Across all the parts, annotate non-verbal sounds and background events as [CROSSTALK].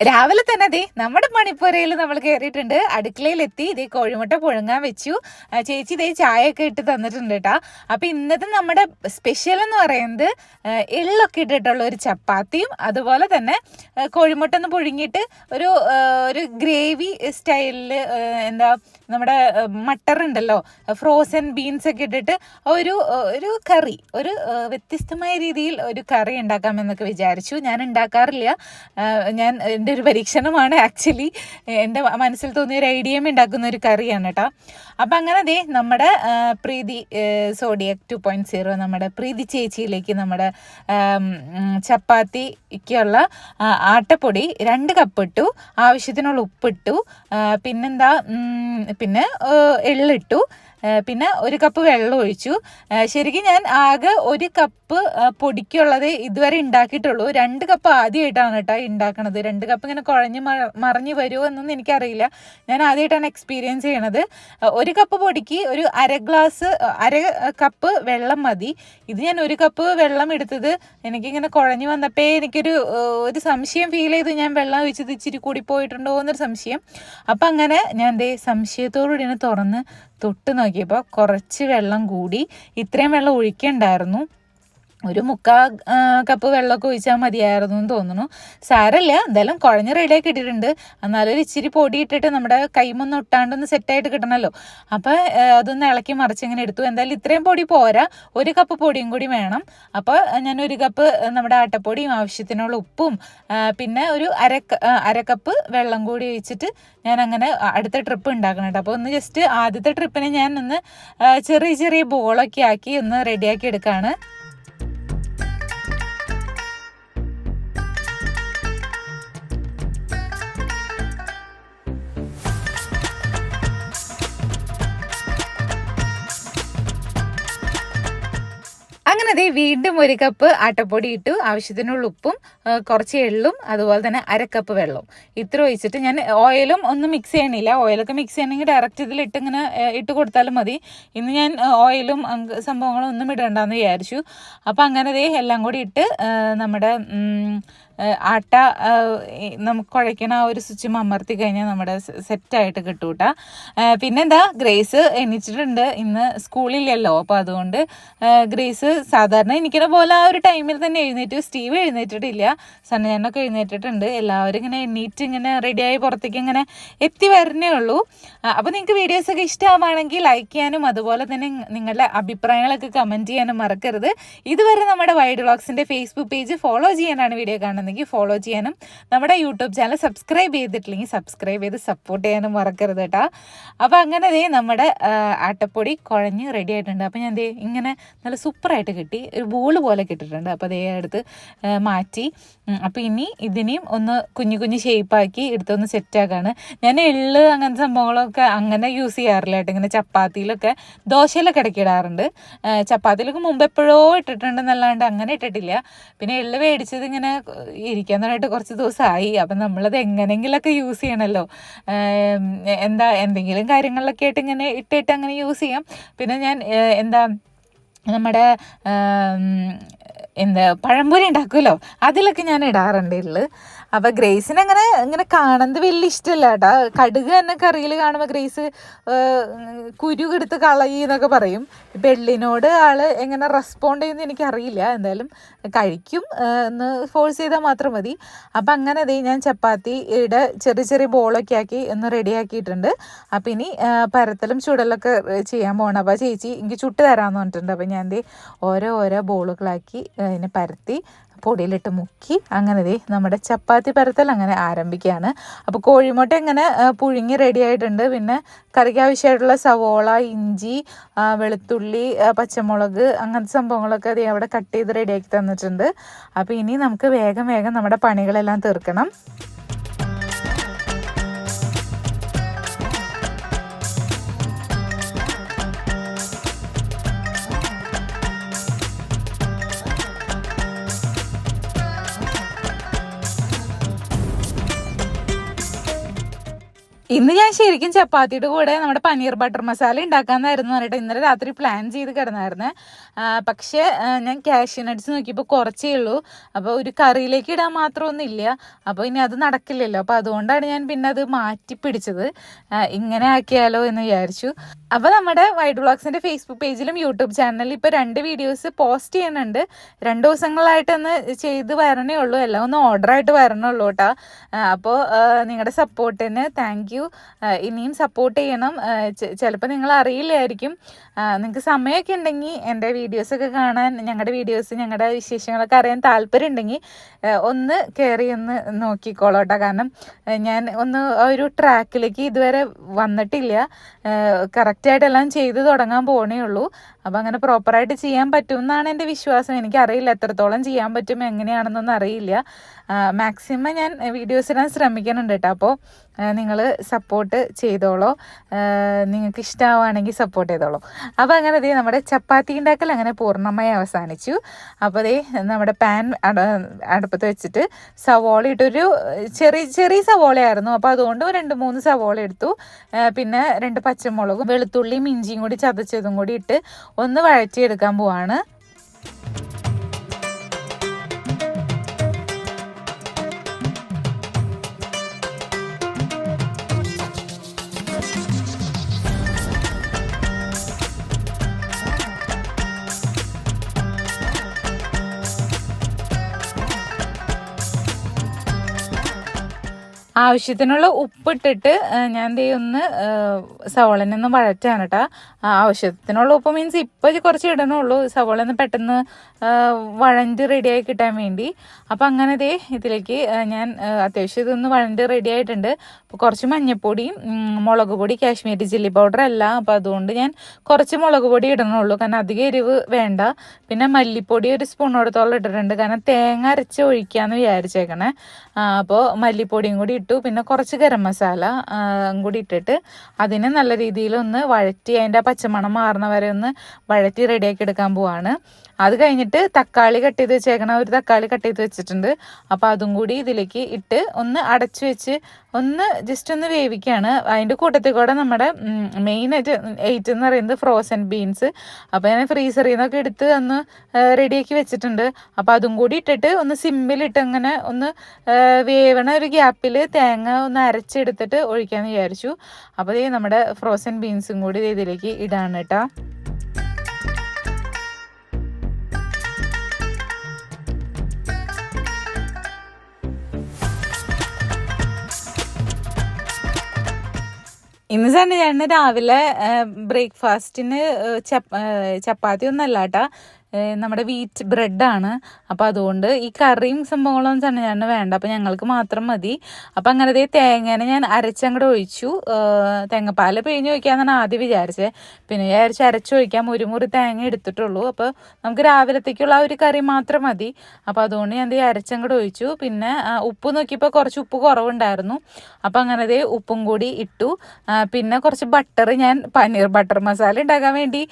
രാവിലെ തന്നെ അതെ നമ്മുടെ മണിപ്പൂരയിൽ നമ്മൾ കയറിയിട്ടുണ്ട് അടുക്കളയിലെത്തി ഇതേ കോഴിമുട്ട പുഴുങ്ങാൻ വെച്ചു. ചേച്ചി ഇതേ ചായയൊക്കെ ഇട്ട് തന്നിട്ടുണ്ട് കേട്ടാ അപ്പൊ ഇന്നത്തെ നമ്മുടെ സ്പെഷ്യൽ എന്ന് പറയുന്നത് എള്ളൊക്കെ ഇട്ടിട്ടുള്ള ഒരു ചപ്പാത്തിയും അതുപോലെ തന്നെ കോഴിമുട്ട ഒന്ന് പുഴുങ്ങിയിട്ട് ഒരു ഒരു ഗ്രേവി സ്റ്റൈലിൽ എന്താ നമ്മുടെ മട്ടർ ഉണ്ടല്ലോ ഫ്രോസൺ ബീൻസ് ഒക്കെ ഇട്ടിട്ട് ഒരു ഒരു കറി ഒരു വ്യത്യസ്തമായ രീതിയിൽ ഒരു കറി ഉണ്ടാക്കാമെന്നൊക്കെ വിചാരിച്ചു. ഞാൻ ഉണ്ടാക്കാറില്ല. ഞാൻ എന്റെ ഒരു പരീക്ഷണമാണ് ആക്ച്വലി. എന്റെ മനസ്സിൽ തോന്നിയ ഒരു ഐഡിയം ഉണ്ടാക്കുന്ന ഒരു കറിയാണ് കേട്ടോ അപ്പം അങ്ങനെ ദേ നമ്മുടെ Preethi zodiac two point zero നമ്മുടെ പ്രീതി ചേച്ചിയിലേക്ക് നമ്മുടെ ചപ്പാത്തിക്കുള്ള ആട്ടപ്പൊടി രണ്ട് കപ്പ് ഇട്ടു ആവശ്യത്തിനുള്ള ഉപ്പിട്ടു പിന്നെന്താ പിന്നെ എള്ളിട്ടു പിന്നെ ഒരു കപ്പ് വെള്ളം ഒഴിച്ചു. ശരിക്കും ഞാൻ ആകെ ഒരു കപ്പ് പൊടിക്കുള്ളത് ഇതുവരെ ഉണ്ടാക്കിയിട്ടുള്ളൂ. രണ്ട് കപ്പ് ആദ്യമായിട്ടാണ് കേട്ടോ ഉണ്ടാക്കണത്. രണ്ട് കപ്പ് ഇങ്ങനെ കുഴഞ്ഞ് മറിഞ്ഞ് വരുമോ എന്നൊന്നും എനിക്കറിയില്ല. ഞാൻ ആദ്യമായിട്ടാണ് എക്സ്പീരിയൻസ് ചെയ്യണത്. ഒരു കപ്പ് പൊടിക്ക് ഒരു അര ഗ്ലാസ് അര കപ്പ് വെള്ളം മതി. ഇത് ഞാൻ ഒരു കപ്പ് വെള്ളം എടുത്തത് എനിക്കിങ്ങനെ കുഴഞ്ഞു വന്നപ്പോൾ എനിക്കൊരു ഒരു സംശയം ഫീൽ ചെയ്തു. ഞാൻ വെള്ളം ഒഴിച്ചത് ഇച്ചിരി കൂടി പോയിട്ടുണ്ടോ എന്നൊരു സംശയം. അപ്പം അങ്ങനെ ഞാൻ ദേ സംശയത്തോടുകൂടി ഇങ്ങനെ തുറന്ന് തൊട്ട് നോക്കിയപ്പോൾ കുറച്ച് വെള്ളം കൂടി ഇത്രയും വെള്ളം ഒഴിക്കണ്ടായിരുന്നു. ഒരു മുക്കാ കപ്പ് വെള്ളമൊക്കെ ഒഴിച്ചാൽ മതിയായിരുന്നു എന്ന് തോന്നുന്നു. സാരല്ല എന്തായാലും കുഴഞ്ഞ് റെഡിയാക്കി ഇട്ടിട്ടുണ്ട് എന്നാലും ഒരു ഇച്ചിരി പൊടി ഇട്ടിട്ട് നമ്മുടെ കൈമൊന്നും ഒട്ടാണ്ടൊന്ന് സെറ്റായിട്ട് കിട്ടണമല്ലോ അപ്പോൾ അതൊന്ന് ഇളക്കി മറിച്ച് ഇങ്ങനെ എടുത്തു. എന്തായാലും ഇത്രയും പൊടി പോരാ. ഒരു കപ്പ് പൊടിയും കൂടി വേണം. അപ്പോൾ ഞാൻ ഒരു കപ്പ് നമ്മുടെ ആട്ടപ്പൊടിയും ആവശ്യത്തിനുള്ള ഉപ്പും പിന്നെ ഒരു അര അരക്കപ്പ് അര കപ്പ് വെള്ളം കൂടി ഒഴിച്ചിട്ട് ഞാൻ അങ്ങനെ അടുത്ത ട്രിപ്പ് ഉണ്ടാക്കണം അപ്പോൾ ഒന്ന് ജസ്റ്റ് ആദ്യത്തെ ട്രിപ്പിനെ ഞാൻ ഒന്ന് ചെറിയ ചെറിയ ബോളൊക്കെ ആക്കി ഒന്ന് റെഡിയാക്കി എടുക്കുകയാണ് അങ്ങനെ വീണ്ടും ഒരു കപ്പ് ആട്ടപ്പൊടി ഇട്ടു. ആവശ്യത്തിനുള്ള ഉപ്പും കുറച്ച് എള്ളും അതുപോലെ തന്നെ അര കപ്പ് വെള്ളവും. ഇത്ര ഒഴിച്ചിട്ട് ഞാൻ ഓയിലും ഒന്നും മിക്സ് ചെയ്യണില്ല. ഓയിലൊക്കെ മിക്സ് ചെയ്യണമെങ്കിൽ ഡയറക്റ്റ് ഇതിൽ ഇട്ട് ഇങ്ങനെ ഇട്ട് കൊടുത്താലും മതി. ഇന്ന് ഞാൻ ഓയിലും സംഭവങ്ങളും ഒന്നും ഇടണ്ടെന്ന് വിചാരിച്ചു. അപ്പം അങ്ങനെ ദേ എല്ലാം കൂടി ഇട്ട് നമ്മുടെ ആട്ട നമുക്ക് കുഴയ്ക്കണ ആ ഒരു സ്വിച്ച് അമർത്തി കഴിഞ്ഞാൽ നമ്മുടെ സെറ്റായിട്ട് കിട്ടും കേട്ടോ പിന്നെന്താ ഗ്രേസ് എണീച്ചിട്ടുണ്ട്. ഇന്ന് സ്കൂളില്ലല്ലോ അപ്പോൾ അതുകൊണ്ട് ഗ്രേസ് സാധാരണ എനിക്കണ പോലെ ആ ഒരു ടൈമിൽ തന്നെ എഴുന്നേറ്റ്. സ്റ്റീവ് എഴുന്നേറ്റിട്ടില്ല. സന്നജനൊക്കെ എഴുന്നേറ്റിട്ടുണ്ട്. എല്ലാവരും ഇങ്ങനെ എണ്ണീറ്റ് ഇങ്ങനെ റെഡിയായി പുറത്തേക്ക് ഇങ്ങനെ എത്തി വരണേ ഉള്ളൂ. അപ്പോൾ നിങ്ങൾക്ക് വീഡിയോസൊക്കെ ഇഷ്ടമാവുകയാണെങ്കിൽ ലൈക്ക് ചെയ്യാനും അതുപോലെ തന്നെ നിങ്ങളുടെ അഭിപ്രായങ്ങളൊക്കെ കമന്റ് ചെയ്യാനും മറക്കരുത്. ഇതുവരെ നമ്മുടെ വൈഡ് വ്ളോഗ്സിന്റെ ഫേസ്ബുക്ക് പേജ് ഫോളോ ചെയ്യാനാണ് വീഡിയോ കാണുന്നതെങ്കിൽ ഫോളോ ചെയ്യാനും നമ്മുടെ യൂട്യൂബ് ചാനൽ സബ്സ്ക്രൈബ് ചെയ്തിട്ടില്ലെങ്കിൽ സബ്സ്ക്രൈബ് ചെയ്ത് സപ്പോർട്ട് ചെയ്യാനും മറക്കരുത് കേട്ടോ. അപ്പോൾ അങ്ങനെ ദേ നമ്മുടെ ആട്ടപ്പൊടി കുഴഞ്ഞ് റെഡി ആയിട്ടുണ്ട്. അപ്പോൾ ഞാൻ ദേ ഇങ്ങനെ നല്ല സൂപ്പറായിട്ട് കിട്ടി. ഒരു ബോൾ പോലെ കിട്ടിയിട്ടുണ്ട്. അപ്പോൾ ദേ എടുത്ത് മാറ്റി. അപ്പോൾ ഇനി ഇതിനെയും ഒന്ന് കുഞ്ഞു കുഞ്ഞു ഷേപ്പാക്കി എടുത്തൊന്ന് സെറ്റാക്കാണ് ഞാൻ എള്ള് അങ്ങനത്തെ സംഭവങ്ങളൊക്കെ അങ്ങനെ യൂസ് ചെയ്യാറില്ല കേട്ടോ. ഇങ്ങനെ ചപ്പാത്തിയിലൊക്കെ ദോശയിലൊക്കെ ഇടയ്ക്ക് ഇടാറുണ്ട്. ചപ്പാത്തിയിലൊക്കെ മുമ്പ് എപ്പോഴോ ഇട്ടിട്ടുണ്ടെന്നല്ലാണ്ട് അങ്ങനെ ഇട്ടിട്ടില്ല. പിന്നെ എള്ള് മേടിച്ചത് ഇങ്ങനെ ഇരിക്കാൻ തുടങ്ങിയിട്ട് കുറച്ച് ദിവസമായി അപ്പം നമ്മളത് എങ്ങനെയെങ്കിലൊക്കെ യൂസ് ചെയ്യണമല്ലോ എന്താ എന്തെങ്കിലും കാര്യങ്ങളിലൊക്കെ ആയിട്ട് ഇങ്ങനെ ഇട്ടിട്ട് അങ്ങനെ യൂസ് ചെയ്യാം. പിന്നെ ഞാൻ എന്താ നമ്മുടെ എന്താ പഴംപൊരി ഉണ്ടാക്കുമല്ലോ അതിലൊക്കെ ഞാൻ ഇടാറുണ്ട് അപ്പോൾ ഗ്രേസിന് അങ്ങനെ ഇങ്ങനെ കാണുന്നത് വലിയ ഇഷ്ടമല്ല കേട്ടോ. കടുക് തന്നെ കറിയിൽ കാണുമ്പോൾ ഗ്രേസ് കുരു എടുത്ത് കളയി എന്നൊക്കെ പറയും. പെള്ളിനോട് ആൾ എങ്ങനെ റെസ്പോണ്ട് ചെയ്യുന്ന എനിക്ക് അറിയില്ല എന്തായാലും കഴിക്കും എന്ന് ഫോഴ്സ് ചെയ്താൽ മാത്രം മതി. അപ്പം അങ്ങനെ അതേ ഞാൻ ചപ്പാത്തി ചപ്പാത്തിയുടെ ചെറിയ ചെറിയ ബോളൊക്കെ ആക്കി ഒന്ന് റെഡിയാക്കിയിട്ടുണ്ട് അപ്പം ഇനി പരത്തലും ചുടലൊക്കെ ചെയ്യാൻ പോകണം അപ്പോൾ ചേച്ചി എനിക്ക് ചുട്ട് തരാമെന്ന് പറഞ്ഞിട്ടുണ്ട്. അപ്പം ഞാൻ എന്തേ ഓരോ ഓരോ ബോളുകളാക്കി അതിനെ പരത്തി പൊടിയിലിട്ട് മുക്കി അങ്ങനെ ദേ നമ്മുടെ ചപ്പാത്തി പരത്തൽ അങ്ങനെ ആരംഭിക്കുകയാണ്. അപ്പോൾ കോഴിമുട്ട ഇങ്ങനെ പുഴുങ്ങി റെഡി ആയിട്ടുണ്ട്. പിന്നെ കറിക്ക് ആവശ്യമായിട്ടുള്ള സവോള ഇഞ്ചി വെളുത്തുള്ളി പച്ചമുളക് അങ്ങനത്തെ സംഭവങ്ങളൊക്കെ അത് അവിടെ കട്ട് ചെയ്ത് റെഡിയാക്കി തന്നിട്ടുണ്ട്. അപ്പോൾ ഇനി നമുക്ക് വേഗം വേഗം നമ്മുടെ പണികളെല്ലാം തീർക്കണം. ഇന്ന് ഞാൻ ശരിക്കും ചപ്പാത്തിയുടെ കൂടെ നമ്മുടെ പനീർ ബട്ടർ മസാല ഉണ്ടാക്കാന്നായിരുന്നു പറഞ്ഞിട്ട് ഇന്നലെ രാത്രി പ്ലാൻ ചെയ്ത് കിടന്നായിരുന്നേ. പക്ഷേ ഞാൻ കാഷ്യൂ നട്ട്സ് നോക്കിയപ്പോൾ കുറച്ചേ ഉള്ളൂ. അപ്പോൾ ഒരു കറിയിലേക്ക് ഇടാൻ മാത്രമൊന്നുമില്ല. അപ്പോൾ ഇനി അത് നടക്കില്ലല്ലോ. അപ്പോൾ അതുകൊണ്ടാണ് ഞാൻ പിന്നെ അത് മാറ്റി പിടിച്ചത് ഇങ്ങനെ ആക്കിയാലോ എന്ന് വിചാരിച്ചു. അപ്പോൾ നമ്മുടെ വൈഡ് വ്ളോഗ്സിന്റെ ഫേസ്ബുക്ക് പേജിലും യൂട്യൂബ് ചാനലിലും ഇപ്പോൾ രണ്ട് വീഡിയോസ് പോസ്റ്റ് ചെയ്യുന്നുണ്ട്. രണ്ട് ദിവസങ്ങളായിട്ടൊന്ന് ചെയ്ത് വരണേ ഉള്ളൂ. എല്ലാം ഒന്ന് ഓർഡറായിട്ട് വരണുള്ളൂ കേട്ടോ. അപ്പോൾ നിങ്ങളുടെ സപ്പോർട്ടിന് താങ്ക് യു ഇനിയും സപ്പോർട്ട് ചെയ്യണം. ചിലപ്പോൾ നിങ്ങൾ അറിയില്ലായിരിക്കും. നിങ്ങൾക്ക് സമയമൊക്കെ ഉണ്ടെങ്കിൽ എന്റെ വീഡിയോസൊക്കെ കാണാൻ ഞങ്ങളുടെ വീഡിയോസ് ഞങ്ങളുടെ വിശേഷങ്ങളൊക്കെ അറിയാൻ താല്പര്യം ഉണ്ടെങ്കിൽ ഒന്ന് കയറി ഒന്ന് നോക്കിക്കോളൂ കേട്ടോ കാരണം ഞാൻ ഒന്ന് ഒരു ട്രാക്കിലേക്ക് ഇതുവരെ വന്നിട്ടില്ല. കറക്റ്റായിട്ടെല്ലാം ചെയ്ത് തുടങ്ങാൻ പോണേ ഉള്ളൂ. അപ്പോൾ അങ്ങനെ പ്രോപ്പറായിട്ട് ചെയ്യാൻ പറ്റും എന്നാണ് എന്റെ വിശ്വാസം. എനിക്കറിയില്ല എത്രത്തോളം ചെയ്യാൻ പറ്റും എങ്ങനെയാണെന്നൊന്നും അറിയില്ല. മാക്സിമം ഞാൻ വീഡിയോസ് ഇടാൻ ശ്രമിക്കുന്നുണ്ട് കേട്ടോ അപ്പോൾ നിങ്ങൾ സപ്പോർട്ട് ചെയ്തോളൂ. നിങ്ങൾക്ക് ഇഷ്ടമാവുകയാണെങ്കിൽ സപ്പോർട്ട് ചെയ്തോളൂ. അപ്പോൾ അങ്ങനെ ദേ നമ്മുടെ ചപ്പാത്തി ഉണ്ടാക്കൽ അങ്ങനെ പൂർണമായി അവസാനിച്ചു. അപ്പോൾ ദേ നമ്മുടെ പാൻ അടുപ്പത്ത് വെച്ചിട്ട് സവോള ഇട്ടൊരു ചെറിയ ചെറിയ സവോളയായിരുന്നു. അപ്പോൾ അതുകൊണ്ട് രണ്ട് മൂന്ന് സവോള എടുത്തു. പിന്നെ രണ്ട് പച്ചമുളകും വെളുത്തുള്ളിയും ഇഞ്ചിയും കൂടി ചതച്ചതും കൂടി ഇട്ട് ഒന്ന് വഴറ്റിയെടുക്കാൻ പോവാണ്. ആവശ്യത്തിനുള്ള ഉപ്പിട്ടിട്ട് ഞാൻ ദേ ഒന്ന് സവോളനെ ഒന്ന് വഴറ്റാണ് കേട്ടോ ആവശ്യത്തിനുള്ള ഉപ്പ് മീൻസ് ഇപ്പോൾ കുറച്ച് ഇടണുള്ളൂ. സവോള ഒന്ന് പെട്ടെന്ന് വഴഞ്ഞ് വഴണ്ട് റെഡിയായി കിട്ടാൻ വേണ്ടി. അപ്പം അങ്ങനെ ദേ ഇതിലേക്ക് ഞാൻ അത്യാവശ്യം ഇതൊന്ന് വഴണ്ട് റെഡി ആയിട്ടുണ്ട്. അപ്പോൾ കുറച്ച് മഞ്ഞൾപ്പൊടിയും മുളക് പൊടി കാശ്മീരി ചില്ലി പൗഡർ അല്ല അപ്പോൾ അതുകൊണ്ട് ഞാൻ കുറച്ച് മുളക് പൊടി ഇടണുള്ളൂ. കാരണം അധികം എരിവ് വേണ്ട. പിന്നെ മല്ലിപ്പൊടി ഒരു സ്പൂണോടത്തോളം ഇട്ടിട്ടുണ്ട്. കാരണം തേങ്ങ അരച്ച് ഒഴിക്കാമെന്ന് വിചാരിച്ചേക്കണേ. അപ്പോൾ മല്ലിപ്പൊടിയും കൂടി ഇട്ടു. പിന്നെ കുറച്ച് ഗരം മസാല കൂടി ഇട്ടിട്ട് അതിനെ നല്ല രീതിയിൽ ഒന്ന് വഴറ്റി അതിന്റെ പച്ചമണം മാറുന്ന വരെ ഒന്ന് വഴറ്റി റെഡിയാക്കി എടുക്കാൻ പോവാണ്. അത് കഴിഞ്ഞിട്ട് തക്കാളി കട്ട് ചെയ്ത് വെച്ചേക്കണ ഒരു തക്കാളി കട്ട് ചെയ്ത് വെച്ചിട്ടുണ്ട്. അപ്പോൾ അതും കൂടി ഇതിലേക്ക് ഇട്ട് ഒന്ന് അടച്ചു വെച്ച് ഒന്ന് ജസ്റ്റ് ഒന്ന് വേവിക്കുകയാണ് അതിന്റെ കൂട്ടത്തിൽ കൂടെ നമ്മുടെ മെയിൻ ഐറ്റം എന്ന് പറയുന്നത് ഫ്രോസൺ ബീൻസ് അപ്പോൾ ഞാൻ ഫ്രീസറിൽ നിന്നൊക്കെ എടുത്ത് ഒന്ന് റെഡിയാക്കി വെച്ചിട്ടുണ്ട്. അപ്പോൾ അതും കൂടി ഇട്ടിട്ട് ഒന്ന് സിമ്മിലിട്ട് അങ്ങനെ ഒന്ന് വേവണ ഒരു ഗ്യാപ്പിൽ തേങ്ങ ഒന്ന് അരച്ചെടുത്തിട്ട് ഒഴിക്കാമെന്ന് വിചാരിച്ചു. അപ്പോൾ നമ്മുടെ ഫ്രോസൺ ബീൻസും കൂടി ഇതിലേക്ക് ഇടാണ് കേട്ടോ. സാറിന് ചേട്ടന് രാവിലെ ബ്രേക്ക്ഫാസ്റ്റിന് ചപ്പാത്തി ഒന്നല്ല കേട്ടാ. നമ്മുടെ വീറ്റ് ബ്രെഡാണ് അപ്പോൾ അതുകൊണ്ട് ഈ കറിയും സംഭവങ്ങളൊന്നും തന്നെ ഞാൻ വേണ്ട. അപ്പോൾ ഞങ്ങൾക്ക് മാത്രം മതി. അപ്പോൾ അങ്ങനെ ദേ തേങ്ങേനെ ഞാൻ അരച്ചങ്ങോട്ട് ഒഴിച്ചു. തേങ്ങപ്പാൽ പിഴിഞ്ഞ് ഒഴിക്കാമെന്നാണ് ആദ്യം വിചാരിച്ചത് പിന്നെ വിചാരിച്ച് അരച്ച് ഒഴിക്കാം. ഒരു മുറി തേങ്ങ എടുത്തിട്ടുള്ളൂ. അപ്പോൾ നമുക്ക് രാവിലത്തേക്കുള്ള ആ ഒരു കറി മാത്രം മതി. അപ്പോൾ അതുകൊണ്ട് ഞാൻ ദേ അരച്ചങ്ങോട്ട് ഒഴിച്ചു. പിന്നെ ഉപ്പ് നോക്കിയപ്പോൾ കുറച്ച് ഉപ്പ് കുറവുണ്ടായിരുന്നു. അപ്പോൾ അങ്ങനെ ദേ ഉപ്പും കൂടി ഇട്ടു. പിന്നെ കുറച്ച് ബട്ടർ ഞാൻ പനീർ ബട്ടർ മസാല ഉണ്ടാക്കാൻ വേണ്ടി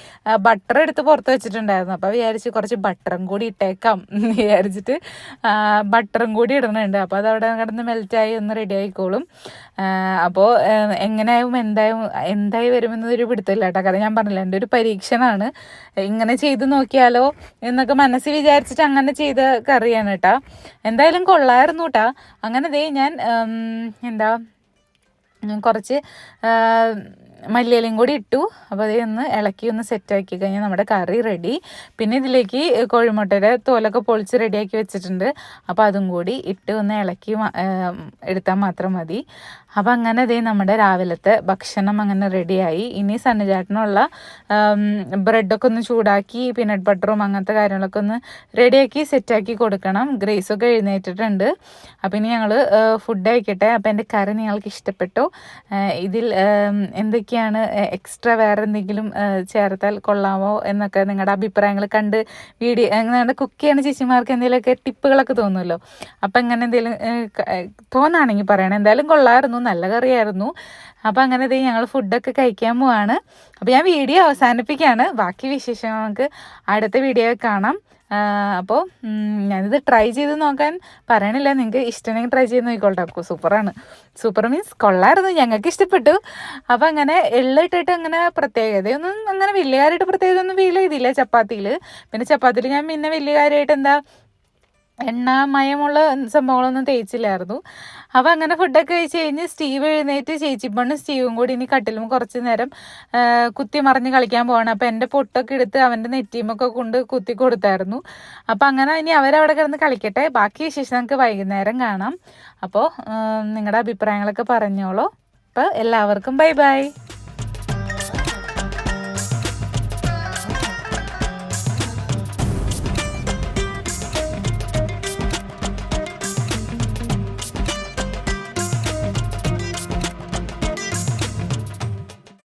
ബട്ടർ എടുത്ത് പുറത്ത് വെച്ചിട്ടുണ്ടായിരുന്നു. അപ്പോൾ വിചാരിച്ച് കുറച്ച് ബട്ടറും കൂടി ഇട്ടേക്കാം [LAUGHS] എന്ന് വിചാരിച്ചിട്ട് ബട്ടറും കൂടി ഇടുന്നുണ്ട് അപ്പോൾ അത് അവിടെ കിടന്ന് മെൽറ്റായി ഒന്ന് റെഡി ആയിക്കോളും. അപ്പോൾ എങ്ങനെയാവും എന്തായും എന്തായി വരുമെന്നൊരു പിടുത്തമില്ല കേട്ടോ. കാരണം ഞാൻ പറഞ്ഞില്ല എന്റെ ഒരു പരീക്ഷണമാണ് ഇങ്ങനെ ചെയ്ത് നോക്കിയാലോ എന്നൊക്കെ മനസ്സിൽ വിചാരിച്ചിട്ട് അങ്ങനെ ചെയ്ത കറിയാണ് കേട്ടോ. എന്തായാലും കൊള്ളായിരുന്നു കേട്ടോ. അങ്ങനെ ദേ ഞാൻ എന്താ കുറച്ച് മല്ലിയിലയും കൂടി ഇട്ടു. അപ്പോൾ അതേ ഒന്ന് ഇളക്കി ഒന്ന് സെറ്റ് ആക്കി കഴിഞ്ഞാൽ നമ്മുടെ കറി റെഡി പിന്നെ ഇതിലേക്ക് കോഴിമുട്ടയുടെ തോലൊക്കെ പൊളിച്ച് റെഡിയാക്കി വെച്ചിട്ടുണ്ട്. അപ്പോൾ അതും കൂടി ഇട്ട് ഒന്ന് ഇളക്കി എടുത്താൽ മാത്രം മതി. അപ്പോൾ അങ്ങനെ അതേ നമ്മുടെ രാവിലത്തെ ഭക്ഷണം അങ്ങനെ റെഡിയായി ഇനി സണ്ണിചാട്ടിനുള്ള ബ്രെഡൊക്കെ ഒന്ന് ചൂടാക്കി പീനട്ട് ബട്ടറും അങ്ങനത്തെ കാര്യങ്ങളൊക്കെ ഒന്ന് റെഡിയാക്കി സെറ്റാക്കി കൊടുക്കണം. ഗ്രേസൊക്കെ എഴുന്നേറ്റിട്ടുണ്ട്. അപ്പോൾ ഇനി ഞങ്ങൾ ഫുഡ് കഴിക്കട്ടെ. അപ്പോൾ എന്റെ കറി നിങ്ങൾക്ക് ഇഷ്ടപ്പെട്ടു. ഇതിൽ ആം, എന്തൊക്കെയാണ് എക്സ്ട്രാ വേറെ എന്തെങ്കിലും ചേർത്താൽ കൊള്ളാമോ എന്നൊക്കെ നിങ്ങളുടെ അഭിപ്രായങ്ങൾ കണ്ട് വീഡിയോ നിങ്ങളുടെ കുക്ക് ചെയ്യുന്ന ചേച്ചിമാർക്ക് എന്തെങ്കിലുമൊക്കെ ടിപ്പുകളൊക്കെ തോന്നുമല്ലോ അപ്പം അങ്ങനെ എന്തെങ്കിലും തോന്നാണെങ്കിൽ പറയണം. എന്തായാലും കൊള്ളായിരുന്നു നല്ല കറിയായിരുന്നു. അപ്പം അങ്ങനെ ദേ ഞങ്ങൾ ഫുഡൊക്കെ കഴിക്കാൻ പോവാണ്. അപ്പോൾ ഞാൻ വീഡിയോ അവസാനിപ്പിക്കുകയാണ് ബാക്കി വിശേഷങ്ങൾ നമുക്ക് അടുത്ത വീഡിയോ കാണാം. അപ്പോൾ ഞാനിത് ട്രൈ ചെയ്ത് നോക്കാൻ പറയണില്ല. നിങ്ങൾക്ക് ഇഷ്ടമെങ്കിൽ ട്രൈ ചെയ്ത് നോക്കിക്കോട്ടെ സൂപ്പറാണ്. സൂപ്പർ മീൻസ് കൊള്ളായിരുന്നു. ഞങ്ങൾക്ക് ഇഷ്ടപ്പെട്ടു. അപ്പോൾ അങ്ങനെ എള്ളിട്ടിട്ട് അങ്ങനെ പ്രത്യേകതയൊന്നും അങ്ങനെ വലിയ കാര്യമായിട്ട് പ്രത്യേകത ഒന്നും ഫീൽ ചെയ്തില്ല ചപ്പാത്തിയിൽ പിന്നെ ചപ്പാത്തിയിൽ ഞാൻ പിന്നെ വലിയ കാര്യമായിട്ട് എന്താ എണ്ണ മയമുള്ള സംഭവങ്ങളൊന്നും തേച്ചില്ലായിരുന്നു. അപ്പോൾ അങ്ങനെ ഫുഡൊക്കെ കഴിച്ച് കഴിഞ്ഞ് സ്റ്റീവ് എഴുന്നേറ്റ് ചേച്ചിപ്പണ്ണും സ്റ്റീവും കൂടി ഇനി കട്ടിലും കുറച്ച് നേരം കുത്തി മറിഞ്ഞ് കളിക്കാൻ പോവാണ്. അപ്പോൾ എന്റെ പൊട്ടൊക്കെ എടുത്ത് അവന്റെ നെറ്റിയുമൊക്കെ കൊണ്ട് കുത്തി കൊടുത്തായിരുന്നു. അപ്പോൾ അങ്ങനെ ഇനി അവരവിടെ കിടന്ന് കളിക്കട്ടെ. ബാക്കി വിശേഷം നമുക്ക് വൈകുന്നേരം കാണാം. അപ്പോൾ നിങ്ങളുടെ അഭിപ്രായങ്ങളൊക്കെ പറഞ്ഞോളൂ. അപ്പോൾ എല്ലാവർക്കും ബൈ ബൈ.